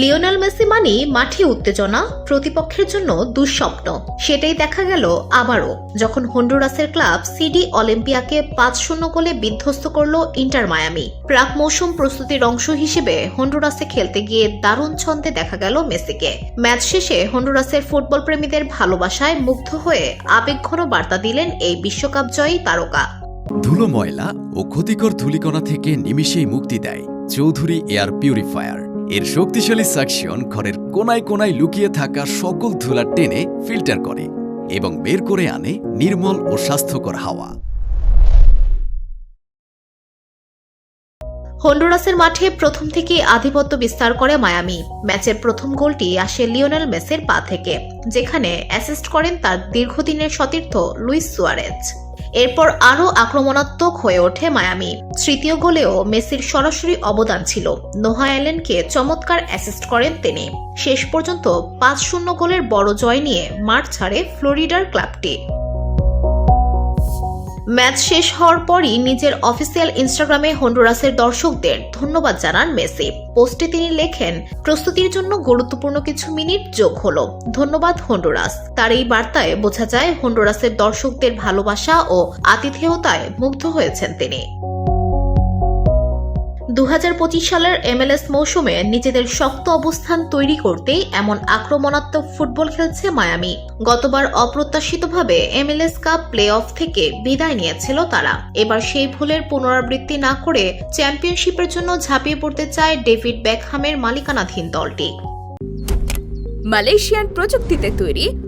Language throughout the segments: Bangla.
লিওনেল মেসি মানি মাঠে উত্তেজনা, প্রতিপক্ষের জন্য দুঃস্বপ্ন। সেটাই দেখা গেল আবারও, যখন হন্ডুরাসের ক্লাব সিডি অলিম্পিয়াকে পাঁচ শূন্য গোলে বিধ্বস্ত করল ইন্টার মায়ামি। প্রাক মৌসুম প্রস্তুতির অংশ হিসেবে হন্ডুরাসে খেলতে গিয়ে দারুণ ছন্দে দেখা গেল মেসিকে। ম্যাচ শেষে হন্ডুরাসের ফুটবল প্রেমীদের ভালোবাসায় মুগ্ধ হয়ে আবেগঘন বার্তা দিলেন এই বিশ্বকাপ জয়ী তারকা। ধুলো ময়লা ও ক্ষতিকর ধূলিকণা থেকে নিমিষেই মুক্তি দেয় চৌধুরী এয়ার পিউরিফায়ার। এর শক্তিশালী সাকশন ঘরের কোনায় কোনায় লুকিয়ে থাকা সকল ধুলা টেনে ফিল্টার করে এবং বের করে আনে নির্মল ও স্বাস্থ্যকর হাওয়া। হন্ডুরাসের মাঠে প্রথম থেকে আধিপত্য বিস্তার করে মায়ামি। ম্যাচের প্রথম গোলটি আসে লিওনেল মেসের পা থেকে, যেখানে অ্যাসিস্ট করেন তার দীর্ঘদিনের সতীর্থ লুইস সুয়ারেজ। এরপর আরও আক্রমণাত্মক হয়ে ওঠে মায়ামি। তৃতীয় গোলেও মেসির সরাসরি অবদান ছিল। নোহা অ্যালেনকে চমৎকার অ্যাসিস্ট করেন তিনি। শেষ পর্যন্ত পাঁচ শূন্য গোলের বড় জয় নিয়ে মাঠ ছাড়ে ফ্লোরিডার ক্লাবটি। ম্যাচ শেষ হওয়ার পরই নিজের অফিসিয়াল ইনস্টাগ্রামে হন্ডুরাসের দর্শকদের ধন্যবাদ জানান মেসি। পোস্টে তিনি লেখেন, প্রস্তুতির জন্য গুরুত্বপূর্ণ কিছু মিনিট যোগ হলো। ধন্যবাদ, হন্ডুরাস। তার এই বার্তায় বোঝা যায়, হন্ডুরাসের দর্শকদের ভালোবাসা ও আতিথেয়তায় মুগ্ধ হয়েছেন তিনি। দু হাজার পঁচিশ সালের এমএলএস মৌসুমে নিজেদের শক্ত অবস্থান তৈরি করতেই এমন আক্রমণাত্মক ফুটবল খেলছে মায়ামি। গতবার অপ্রত্যাশিতভাবে এমএলএস কাপ প্লে অফ থেকে বিদায় নিয়েছিল তারা। এবার সেই ভুলের পুনরাবৃত্তি না করে চ্যাম্পিয়নশিপের জন্য ঝাঁপিয়ে পড়তে চায় ডেভিড ব্যাকহামের মালিকানাধীন দলটি। মালয়েশিয়ান প্রযুক্তিতে তৈরি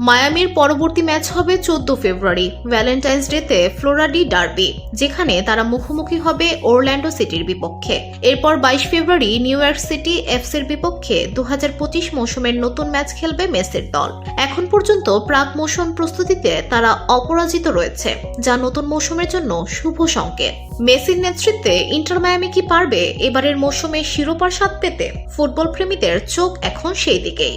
মায়ামির পরবর্তী ম্যাচ হবে চোদ্দ ফেব্রুয়ারি, ভ্যালেন্টাইন্স ডেতে ফ্লোরাডি ডার্বি, যেখানে তারা মুখোমুখি হবে ওরল্যান্ডো সিটির বিপক্ষে। এরপর বাইশ ফেব্রুয়ারি, নিউ ইয়র্ক সিটি এফসির বিপক্ষে দু হাজার পঁচিশ মৌসুমের নতুন ম্যাচ খেলবে মেসের দল। এখন পর্যন্ত প্রাক মৌসুম প্রস্তুতিতে তারা অপরাজিত রয়েছে, যা নতুন মৌসুমের জন্য শুভ সংকেত। মেসির নেতৃত্বে ইন্টার মায়ামি কি পারবে, এবারের মৌসুমে শিরোপার স্বাদ পেতে ফুটবল প্রেমীদের চোখ এখন সেই দিকেই।